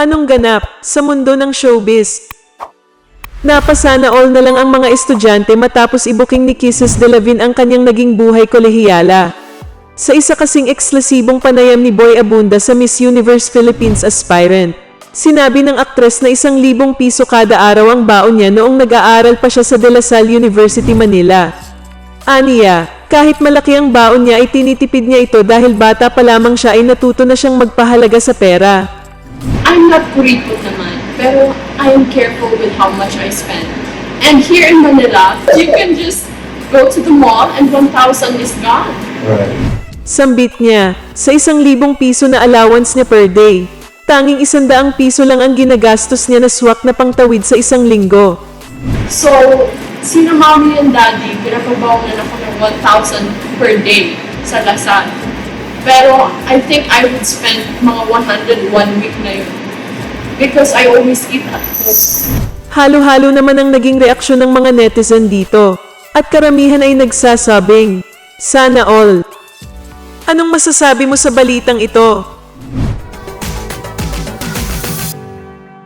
Anong ganap sa mundo ng showbiz? Napasana all na lang ang mga estudyante matapos ibuking ni Kisses de Lavin ang kanyang naging buhay kolehiyala. Sa isa kasing eksklusibong panayam ni Boy Abunda sa Miss Universe Philippines aspirant, sinabi ng aktres na isang libong piso kada araw ang baon niya noong nag-aaral pa siya sa De La Salle University, Manila. Aniya, kahit malaki ang baon niya ay tinitipid niya ito dahil bata pa lamang siya ay natuto na siyang magpahalaga sa pera. I'm not kuripot naman, pero I am careful with how much I spend. And here in Manila, you can just go to the mall and 1,000 is gone. Right. Sambit niya, sa isang libong piso na allowance niya per day. Tanging isandaang piso lang ang ginagastos niya na swak na pangtawid sa isang linggo. So, sina mommy and daddy, pinapabawalan ako ng 1,000 per day sa Lasal. Pero I think I would spend mga 100 one week na yun. Because I always eat at home. Halo-halo naman ang naging reaksyon ng mga netizen dito. At karamihan ay nagsasabing, Sana all. Anong masasabi mo sa balitang ito?